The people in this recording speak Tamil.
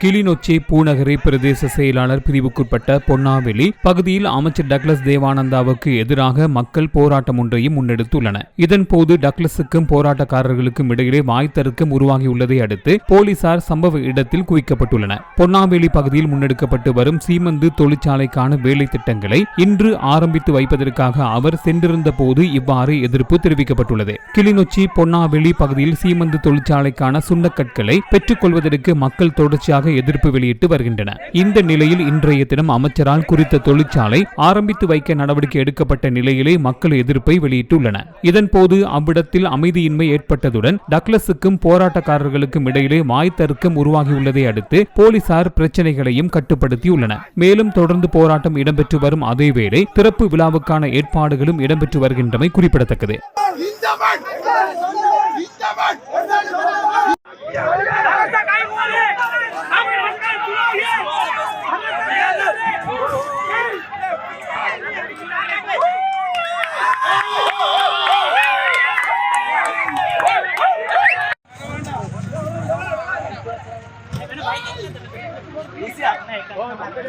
கிளிநொச்சி பூநகரி பிரதேச செயலாளர் பிரிவுக்குட்பட்ட பொன்னாவெளி பகுதியில் அமைச்சர் டக்ளஸ் தேவானந்தாவுக்கு எதிராக மக்கள் போராட்டம் ஒன்றையும் முன்னெடுத்துள்ளனர் இதன்போது டக்ளஸுக்கும் போராட்டக்காரர்களுக்கும் இடையிலே வாய்த்தருக்கம் உருவாகியுள்ளதை அடுத்து போலீசார் சம்பவ இடத்தில் குவிக்கப்பட்டுள்ளனர் பொன்னாவெளி பகுதியில் முன்னெடுக்கப்பட்டு வரும் சீமந்து தொழிற்சாலைக்கான வேலை திட்டங்களை இன்று ஆரம்பித்து வைப்பதற்காக அவர் சென்றிருந்த போது இவ்வாறு எதிர்ப்பு தெரிவிக்கப்பட்டுள்ளது. கிளிநொச்சி பொன்னாவெளி பகுதியில் சீமந்து தொழிற்சாலைக்கான சுண்ணக்கற்களை பெற்றுக் கொள்வதற்கு மக்கள் தொடர்ச்சியாக எதிர்ப்பு வெளியிட்டு வருகின்றன. இந்த நிலையில் இன்றைய தினம் அமைச்சரால் குறித்த தொழிற்சாலை ஆரம்பித்து வைக்க நடவடிக்கை எடுக்கப்பட்ட நிலையிலே மக்கள் எதிர்ப்பை வெளியிட்டுள்ளனர் இதன்போது அவ்விடத்தில் அமைதியின்மை ஏற்பட்டதுடன் டக்ளஸுக்கும் போராட்டக்காரர்களுக்கும் இடையிலே மாய்த்தர்க்கம் உருவாகியுள்ளதை அடுத்து போலீசார் பிரச்சனைகளையும் கட்டுப்படுத்தியுள்ளனர் மேலும் தொடர்ந்து போராட்டம் இடம்பெற்று வரும் அதேவேளை திறப்பு விழாவுக்கான ஏற்பாடுகளும் இடம்பெற்று வருகின்றமை குறிப்பிடத்தக்கது. 不像那个。